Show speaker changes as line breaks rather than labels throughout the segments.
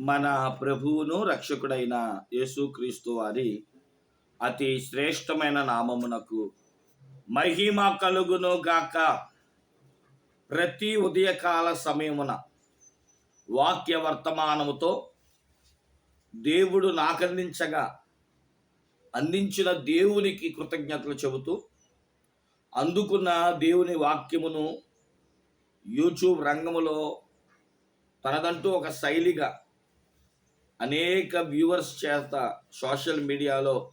మన ప్రభువును రక్షకుడైన యేసుక్రీస్తు వారి అతి శ్రేష్టమైన నామమునకు మహిమ కలుగును గాక. ప్రతి ఉదయకాల సమయమున వాక్య వర్తమానముతో దేవుడు నాకందించగా అందించిన దేవునికి కృతజ్ఞతలు చెబుతూ అందుకున్న దేవుని వాక్యమును యూట్యూబ్ రంగములో తనదంటూ ఒక శైలిగా అనేక వ్యూవర్స్ చేత సోషల్ మీడియాలో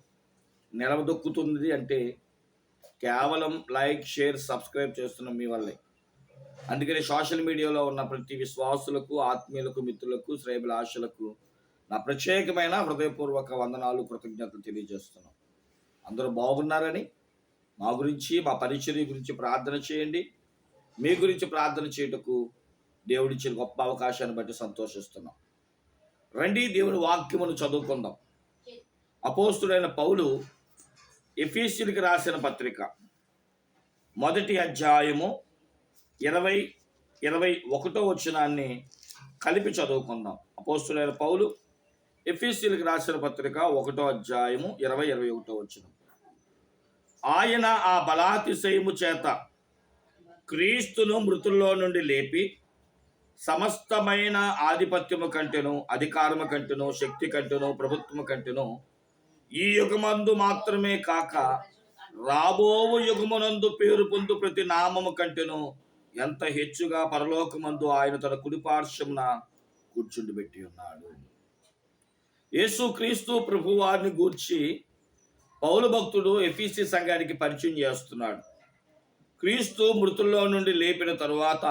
నిలవదొక్కుతుంది అంటే కేవలం లైక్ షేర్ సబ్స్క్రైబ్ చేస్తున్న మీ వల్లే. అందుకని సోషల్ మీడియాలో ఉన్న ప్రతి విశ్వాసులకు ఆత్మీయులకు మిత్రులకు శ్రేయభిలాషులకు నా ప్రత్యేకమైన హృదయపూర్వక వందనాలు కృతజ్ఞతలు తెలియజేస్తున్నాం. అందరూ బాగున్నారని మా గురించి మా పరిచర్య గురించి ప్రార్థన చేయండి. మీ గురించి ప్రార్థన చేయుటకు దేవుడిచ్చిన గొప్ప అవకాశాన్ని బట్టి సంతోషిస్తున్నాం. రండి దేవుని వాక్యమును చదువుకుందాం. అపోస్తుడైన పౌలు ఎఫీసీలకు రాసిన పత్రిక మొదటి అధ్యాయము ఇరవై ఇరవై ఒకటో వచనాన్ని కలిపి చదువుకుందాం. అపోస్తుడైన పౌలు ఎఫీసీలకు రాసిన పత్రిక ఒకటో అధ్యాయము ఇరవై ఇరవై ఒకటో వచనం. ఆయన ఆ బలాతిశయము చేత క్రీస్తును మృతుల్లో నుండి లేపి సమస్తమైన ఆధిపత్యము కంటేను అధికారము కంటేను శక్తి కంటేను ప్రభుత్వము కంటేను ఈ యుగమందు మాత్రమే కాక రాబోవు యుగమునందు పేరు పొందు ప్రతి నామము కంటేను ఎంత హెచ్చుగా పరలోకమందు ఆయన తన కుడిపార్శ్వమున కూర్చుండి పెట్టి ఉన్నాడు. యేసు క్రీస్తు ప్రభు వారిని గూర్చి పౌలు భక్తుడు ఎఫీసీ సంఘానికి పరిచయం చేస్తున్నాడు. క్రీస్తు మృతుల్లో నుండి లేపిన తరువాత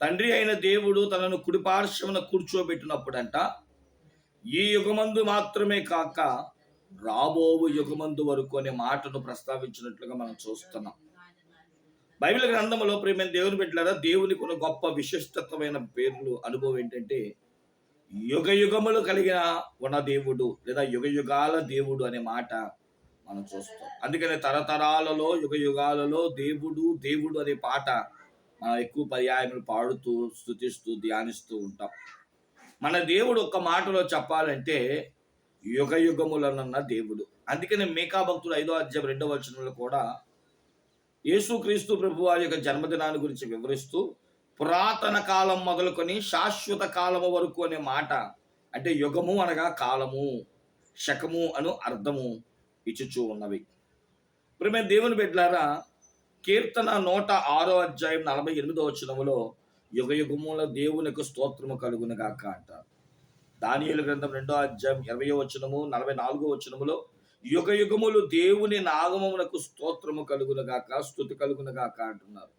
తండ్రి అయిన దేవుడు తనను కుడిపార్శ్వమున కూర్చోబెట్టినప్పుడంట ఈ యుగమందు మాత్రమే కాక రాబోవు యుగమందు వరకు అనే మాటను ప్రస్తావించినట్లుగా మనం చూస్తున్నాం. బైబిల్ గ్రంథంలో ప్రేమైన దేవుని బిడ్డలారా దేవునికి ఉన్న గొప్ప విశిష్టతమైన పేర్లు అనుభవం ఏంటంటే యుగ యుగములు కలిగిన ఉన్న దేవుడు లేదా యుగ యుగాల దేవుడు అనే మాట మనం చూస్తాం. అందుకనే తరతరాలలో యుగ యుగాలలో దేవుడు దేవుడు అనే పాట మనం ఎక్కువ పర్యాయములు పాడుతూ స్థుతిస్తూ ధ్యానిస్తూ ఉంటాం. మన దేవుడు ఒక్క మాటలో చెప్పాలంటే యుగ యుగములనన్న దేవుడు. అందుకని మేకా భక్తుడు ఐదో అధ్యాయం రెండవ వచనంలో కూడా యేసుక్రీస్తు ప్రభు వారి యొక్క జన్మదినాన్ని గురించి వివరిస్తూ పురాతన కాలం మొదలుకొని శాశ్వత కాలము వరకు అనే మాట అంటే యుగము అనగా కాలము శకము అను అర్థము ఇచ్చుచూ ఉన్నవి. ఇప్పుడు మేము దేవుని పెట్టారా కీర్తన నూట ఆరో అధ్యాయం నలభై ఎనిమిదో వచనములో యుగ యుగముల దేవునికి స్తోత్రము కలుగునుగాక అంటారు దానియుల గ్రంథం రెండో అధ్యాయం ఇరవయో వచనము నలభై నాలుగో వచనములో యుగ యుగములు దేవుని నాగమమునకు స్తోత్రము కలుగునుగాక స్థుతి కలుగునుగాక అంటున్నారు.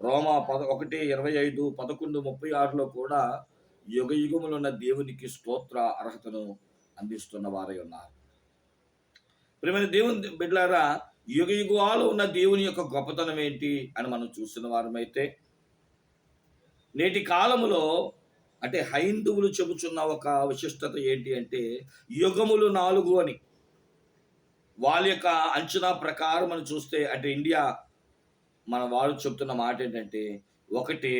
రోమా పద ఒకటి ఇరవై ఐదు పదకొండు ముప్పై ఆరులో కూడా యుగ యుగములున్న దేవునికి స్తోత్ర అర్హతను అందిస్తున్న వారై ఉన్నారు. ప్రియమైన దేవుని బిడ్డారా యుగ యుగాలు ఉన్న దేవుని యొక్క గొప్పతనం ఏంటి అని మనం చూసిన వారమైతే నేటి కాలములో అంటే హైందువులు చెబుతున్న ఒక విశిష్టత ఏంటి అంటే యుగములు నాలుగు అని. వాళ్ళ యొక్క అంచనా ప్రకారం మనం చూస్తే అంటే ఇండియా మన వారు చెప్తున్న మాట ఏంటంటే ఒకటి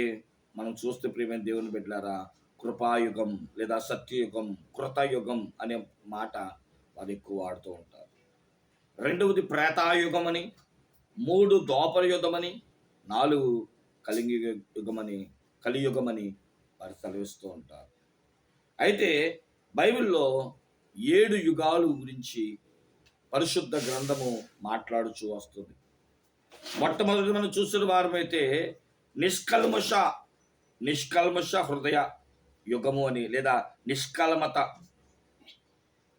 మనం చూస్తే ప్రియమైన దేవుని బిడ్డలారా కృపాయుగం లేదా సత్యయుగం కృతయుగం అనే మాట వారు ఎక్కువ వాడుతూ ఉంటారు. రెండవది ప్రేతాయుగమని మూడు దోపర యుగమని నాలుగు కలింగ యుగమని కలియుగమని వారు సెలవిస్తూ ఉంటారు. అయితే బైబిల్లో ఏడు యుగాలు గురించి పరిశుద్ధ గ్రంథము మాట్లాడుచూ వస్తుంది. మొట్టమొదటి మనం చూసిన వారమైతే నిష్కల్మష నిష్కల్మష హృదయ యుగము అని లేదా నిష్కల్మత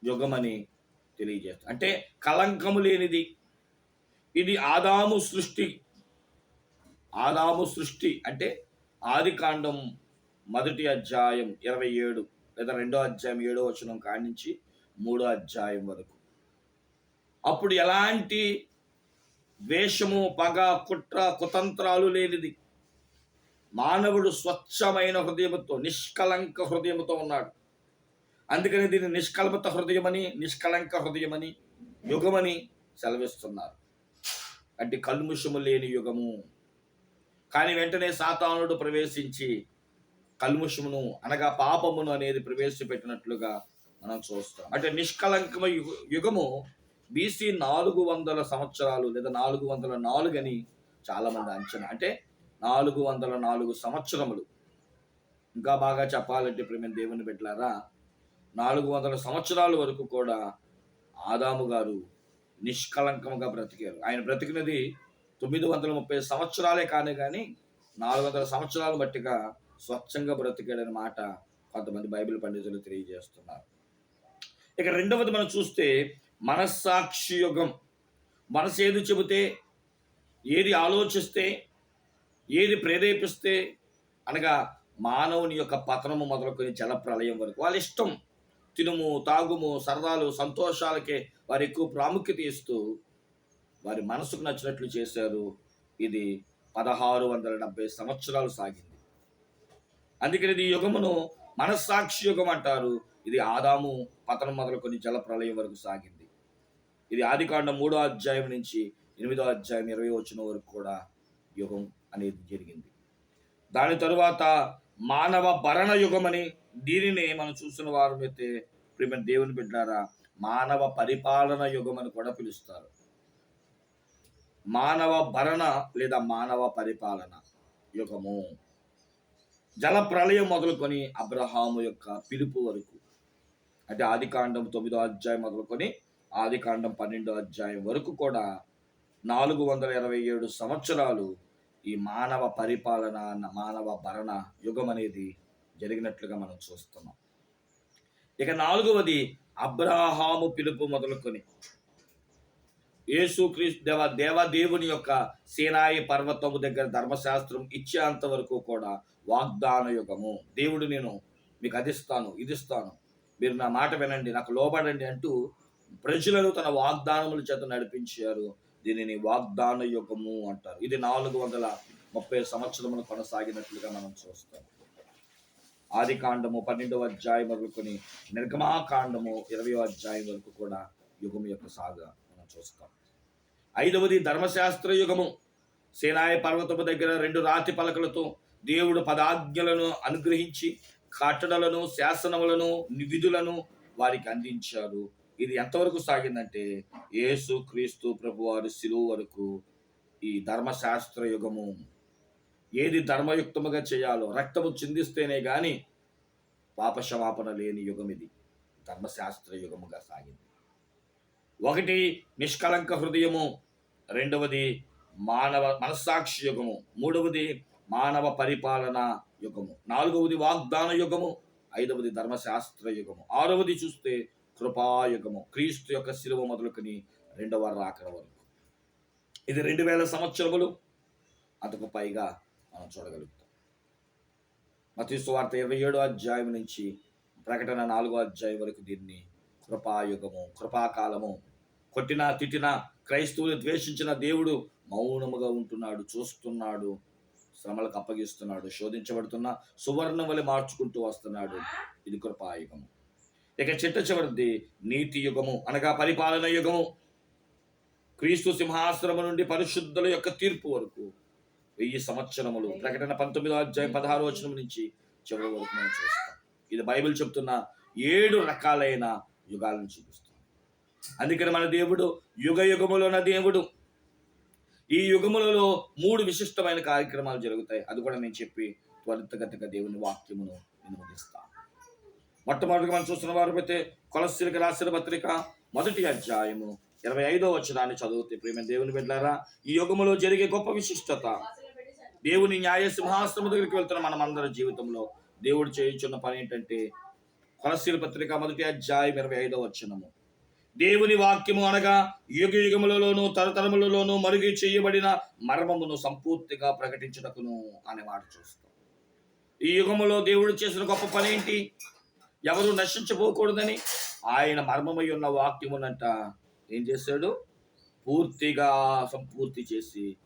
యుగమని తెలియజేస్తుంది అంటే కలంకము లేనిది. ఇది ఆదాము సృష్టి. ఆదాము సృష్టి అంటే ఆది కాండం మొదటి అధ్యాయం ఇరవై ఏడు లేదా రెండో అధ్యాయం ఏడో వచనం కాడి నుంచి మూడో అధ్యాయం వరకు. అప్పుడు ఎలాంటి వేషము పగ కుట్ర కుతంత్రాలు లేనిది. మానవుడు స్వచ్ఛమైన హృదయంతో నిష్కలంక హృదయంతో ఉన్నాడు. అందుకని దీన్ని నిష్కల్పత హృదయమని నిష్కలంక హృదయమని యుగమని సెలవిస్తున్నారు. అంటే కల్ముషము లేని యుగము. కానీ వెంటనే సాతానుడు ప్రవేశించి కల్ముషమును అనగా పాపమును అనేది ప్రవేశపెట్టినట్లుగా మనం చూస్తాం అంటే నిష్కలంకమ యుగ- యుగము బీసీ నాలుగు వందల సంవత్సరాలు లేదా నాలుగు వందల నాలుగు అని చాలామంది అంచనా. అంటే నాలుగు వందల నాలుగు సంవత్సరములు. ఇంకా బాగా చెప్పాలంటే ప్రేమ దేవుని పెట్టారా నాలుగు వందల సంవత్సరాల వరకు కూడా ఆదాము గారు నిష్కలంకంగా బ్రతికారు. ఆయన బ్రతికినది తొమ్మిది వందల ముప్పై సంవత్సరాలే కానీ కానీ నాలుగు వందల సంవత్సరాలు మట్టిగా స్వచ్ఛంగా బ్రతికాడని మాట కొంతమంది బైబిల్ పండితులు తెలియజేస్తున్నారు. ఇక రెండవది మనం చూస్తే మనస్సాక్షి యుగం. మనసు ఏది చెబితే ఏది ఆలోచిస్తే ఏది ప్రేరేపిస్తే అనగా మానవుని యొక్క పతనము మొదలుకొని జల ప్రళయం వరకు వాళ్ళ ఇష్టం. తినుము తాగుము సరదాలు సంతోషాలకే వారు ఎక్కువ ప్రాముఖ్యత ఇస్తూ వారి మనసుకు నచ్చినట్లు చేశారు. ఇది పదహారు వందల డెబ్బై సంవత్సరాలు సాగింది. అందుకని ఇది ఈ యుగమును మనస్సాక్షి యుగం అంటారు. ఇది ఆదాము పతనం మొదలుకొని జల ప్రళయం వరకు సాగింది. ఇది ఆదికాండం మూడో అధ్యాయం నుంచి ఎనిమిదో అధ్యాయం ఇరవై వచ్చిన వరకు కూడా యుగం అనేది జరిగింది. దాని తరువాత మానవ భరణ యుగం అని దీనిని మనం చూసిన వారమైతే ప్రేమ దేవుని బిడ్డారా మానవ పరిపాలన యుగం అని కూడా పిలుస్తారు. మానవ భరణ లేదా మానవ పరిపాలన యుగము. జల ప్రళయం మొదలుకొని అబ్రహాము యొక్క పిలుపు వరకు. అంటే ఆదికాండం తొమ్మిదో అధ్యాయం మొదలుకొని ఆదికాండం పన్నెండో అధ్యాయం వరకు కూడా నాలుగు వందల ఇరవై ఏడు సంవత్సరాలు ఈ మానవ పరిపాలన మానవ భరణ యుగం అనేది జరిగినట్లుగా మనం చూస్తున్నాం. ఇక నాలుగవది అబ్రాహాము పిలుపు మొదలుకొని. యేసుక్రీస్తు దేవ దేవదేవుని యొక్క సేనాయి పర్వతము దగ్గర ధర్మశాస్త్రం ఇచ్చేంత వరకు కూడా వాగ్దాన యుగము. దేవుడు నేను మీకు అదిస్తాను ఇదిస్తాను. మీరు నా మాట వినండి నాకు లోబడండి అంటూ ప్రజలను తన వాగ్దానముల చేత నడిపించారు. దీనిని వాగ్దాన యుగము అంటారు. ఇది నాలుగు వందల ముప్పై సంవత్సరములు కొనసాగినట్లుగా మనం చూస్తాం. ఆది కాండము పన్నెండవ అధ్యాయం మొదలుకొని నిర్గమాకాండము ఇరవయో అధ్యాయం వరకు కూడా యుగం యొక్క సాగ మనం చూస్తాం. ఐదవది ధర్మశాస్త్ర యుగము. సేనాయ పర్వతము దగ్గర రెండు రాతి పలకలతో దేవుడు పదాజ్ఞలను అనుగ్రహించి కట్టడలను శాసనములను విధులను వారికి అందించారు ఇది ఎంతవరకు సాగిందంటే యేసు క్రీస్తు ప్రభువారు శిలువ వరకు ఈ ధర్మశాస్త్ర యుగము ఏది ధర్మయుక్తముగా చేయాలో రక్తము చిందిస్తేనే కానీ పాపక్షమాపణ లేని యుగం ఇది ధర్మశాస్త్ర యుగముగా సాగింది. ఒకటి నిష్కలంక హృదయము రెండవది మానవ మనస్సాక్షి యుగము మూడవది మానవ పరిపాలన యుగము నాలుగవది వాగ్దాన యుగము ఐదవది ధర్మశాస్త్ర యుగము ఆరవది చూస్తే కృపాయుగము క్రీస్తు యొక్క శిలువ మొదలుకొని రెండవ రాకడ వరకు. ఇది రెండు వేల సంవత్సరములు అంతకు పైగా మనం చూడగలుగుతాం. మతీసు వార్త ఇరవై ఏడో అధ్యాయం నుంచి ప్రకటన నాలుగో అధ్యాయం వరకు దీన్ని కృపాయుగము కృపాకాలము కొట్టిన తిట్టిన క్రైస్తవులు ద్వేషించిన దేవుడు మౌనముగా ఉంటున్నాడు చూస్తున్నాడు శ్రమలకు అప్పగిస్తున్నాడు శోధించబడుతున్న సువర్ణం వలె మార్చుకుంటూ వస్తున్నాడు. ఇది కృపాయుగము. ఇక చిట్ట చివరిది నీతి యుగము అనగా పరిపాలన యుగము. క్రీస్తు సింహాసనము నుండి పరిశుద్ధుల యొక్క తీర్పు వరకు వెయ్యి సంవత్సరములు. ప్రకటన పంతొమ్మిదో అధ్యాయం పదహారు వచనం నుంచి చివరి వరకు మనం చూస్తాం. ఇది బైబిల్ చెప్తున్న ఏడు రకాలైన యుగాలను చూపిస్తుంది. అందుకని మన దేవుడు యుగ యుగములోన దేవుడు. ఈ యుగములలో మూడు విశిష్టమైన కార్యక్రమాలు జరుగుతాయి. అది కూడా నేను చెప్పి త్వరితగతిగా దేవుని వాక్యమును నేను ముగిస్తాను మొట్టమొదటిగా మనం చూస్తున్న వారు అయితే కొలస్త్రిక రాసిన పత్రిక మొదటి అధ్యాయము ఇరవై ఐదో వచనాన్ని చదివితే ప్రేమ దేవుని బిడ్డారా ఈ యుగములో జరిగే గొప్ప విశిష్టత దేవుని న్యాయ సింహాసనం దగ్గరికి వెళ్తున్న మనం అందరి జీవితంలో దేవుడు చేయించున్న పని ఏంటంటే కొలస్త్రీల పత్రిక మొదటి అధ్యాయం ఇరవై ఐదో వచనము. దేవుని వాక్యము అనగా యుగ యుగములలోను తరతరములలోను మరుగు చేయబడిన మర్మమును సంపూర్తిగా ప్రకటించుటకును అనే మాట చూస్తాం. ఈ యుగములో దేవుడు చేసిన గొప్ప పని ఏంటి? ఎవరు నశించబోకూడదని? ఆయన మర్మమై ఉన్న వాక్యమునంట ఏం చేశాడు? పూర్తిగా సంపూర్తి చేసి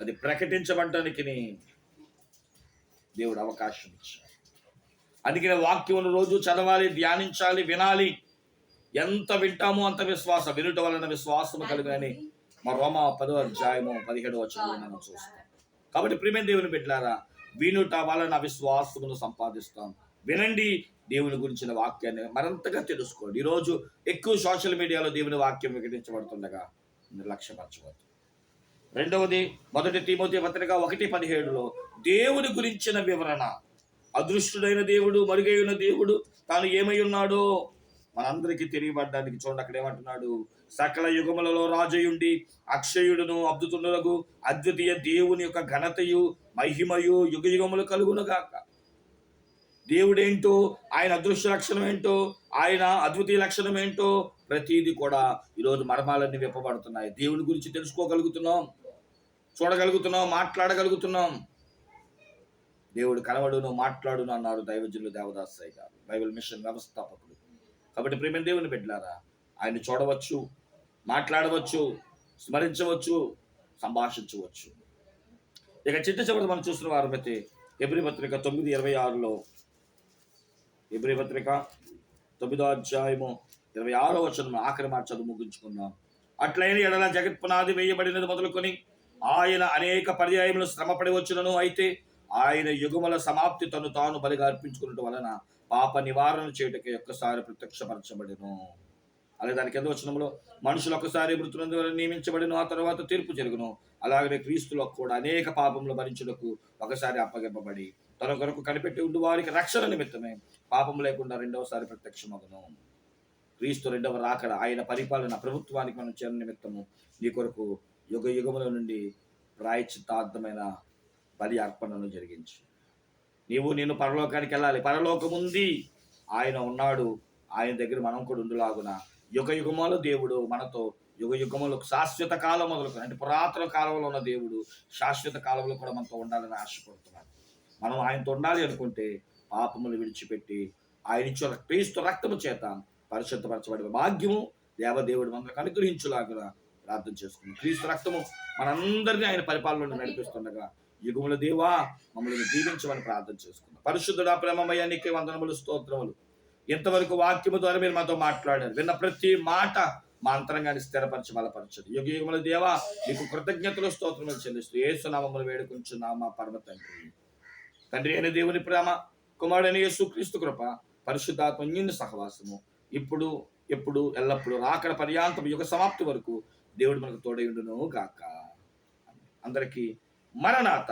అది ప్రకటించబడటానికి దేవుడు అవకాశం ఇచ్చాడు. అందుకనే వాక్యమును రోజు చదవాలి ధ్యానించాలి వినాలి. ఎంత వింటామో అంత విశ్వాసం. వినుట వలన విశ్వాసము కలుగునని మా రోమ పదో అధ్యాయము పదిహేడు వచ్చిన మనం చూస్తాం. కాబట్టి ప్రిమే దేవుని పెట్టారా వినుట వలన విశ్వాసమును సంపాదిస్తాం. వినండి దేవుని గురించిన వాక్యాన్ని మరింతగా తెలుసుకోండి. ఈరోజు ఎక్కువ సోషల్ మీడియాలో దేవుని వాక్యం వికటించబడుతుండగా నిర్లక్ష్యపరచవద్దు రెండవది మొదటి తిమోతి పత్రిక ఒకటి పదిహేడులో దేవుని గురించిన వివరణ. అదృష్టుడైన దేవుడు మరుగైన దేవుడు తాను ఏమై ఉన్నాడో మనందరికీ తెలియబడ్డానికి చూడండి అక్కడ ఏమంటున్నాడు? సకల యుగములలో రాజయుండి అక్షయుడును అద్భుతులకు అద్వితీయ దేవుని యొక్క ఘనతయు మహిమయు యుగ యుగములు కలుగునుగాక దేవుడేంటో ఆయన అదృశ్య లక్షణం ఏంటో ఆయన అద్వితీయ లక్షణం ఏంటో ప్రతిదీ కూడా ఈరోజు మర్మాలన్నీ విప్పబడుతున్నాయి. దేవుని గురించి తెలుసుకోగలుగుతున్నాం. చూడగలుగుతున్నాం మాట్లాడగలుగుతున్నాం దేవుడు కనబడును మాట్లాడును అన్నారు దైవజులు దేవదాసయ్య గారు బైబిల్ మిషన్ వ్యవస్థాపకుడు కాబట్టి ప్రేమ దేవుని బిడ్డలారా ఆయన చూడవచ్చు మాట్లాడవచ్చు స్మరించవచ్చు సంభాషించవచ్చు. ఇక చిట్ట చివరి మనం చూస్తున్న వారైతే ఎబ్రి పత్రిక తొమ్మిది ఇరవై ఆరులో ఎబ్రి పత్రిక తొమ్మిదో అధ్యాయము ఇరవై ఆరో వచనం ఆఖరి మార్చదు చదువు ముగించుకుందాం. అట్లయిన ఎడల జగత్ పునాది వేయబడినది మొదలుకొని ఆయన అనేక పర్యాయములు శ్రమపడి వచ్చినను అయితే ఆయన యుగముల సమాప్తి తను తాను బలిగా అర్పించుకున్నట్టు వలన పాప నివారణ చేయుటకి ఒక్కసారి ప్రత్యక్షపరచబడిను. అలాగే దానికి కింద వచనంలో మనుషులు ఒక్కసారి మృతులందు నియమించబడిను ఆ తర్వాత తీర్పు జరుగును. అలాగనే క్రీస్తులో కూడా అనేక పాపములు భరించుటకు ఒకసారి అప్పగింపబడి తన కొరకు కనిపెట్టి ఉండి వారికి రక్షణ నిమిత్తమే పాపం లేకుండా రెండవసారి ప్రత్యక్షమగును. క్రీస్తు రెండవ రాకడ ఆయన పరిపాలన ప్రభుత్వానికి మనం చేరిన నిమిత్తము నీ కొరకు యుగ యుగముల నుండి ప్రాయచితార్థమైన బలి అర్పణను జరిగించి. నీవు నేను పరలోకానికి వెళ్ళాలి. పరలోకం ఉంది ఆయన ఉన్నాడు. ఆయన దగ్గర మనం కూడా ఉండులాగున యుగ యుగముల దేవుడు మనతో యుగ యుగములకు శాశ్వత కాలం మొదలుకొని అంటే పురాతన కాలంలో ఉన్న దేవుడు శాశ్వత కాలంలో కూడా మనతో ఉండాలని ఆశపడుతున్నాడు. మనం ఆయనతో ఉండాలి అనుకుంటే పాపములు విడిచిపెట్టి ఆయన ఇచ్చిన క్రీస్తు రక్తము చేత పరిశుద్ధపరచబడిన భాగ్యము దేవదేవుడు మనకు అనుగ్రహించులాగున ప్రార్థన చేసుకుంది క్రీస్తు రక్తము మనందరినీ ఆయన పరిపాలన నడిపిస్తుండగా యుగముల దేవా మమ్మల్ని దీవించమని ప్రార్థన చేసుకుందాం పరిశుద్ధుడా ప్రేమమయ్య నీకే వందనములు స్తోత్రములు. ఇంతవరకు వాక్యము ద్వారా మీరు మాతో మాట్లాడారు విన్న ప్రతి మాట మా అంతరంగాన్ని స్థిరపరచి బలపరచదు యుగ యుగముల దేవా నీకు కృతజ్ఞతలు స్తోత్రములు చెల్లిస్తూ ఏసునామములు వేడుకుంటున్నాం మా పరమ తండ్రి. తండ్రి అయిన దేవుని ప్రేమ కుమారుడైన యేసు క్రీస్తు కృప పరిశుద్ధాత్మ సహవాసము. ఇప్పుడు ఎప్పుడు ఎల్లప్పుడు రాకడ పర్యాంతం యుగ సమాప్తి వరకు దేవుడు మనకు తోడై ఉండును గాక. అందరికీ మరణాత.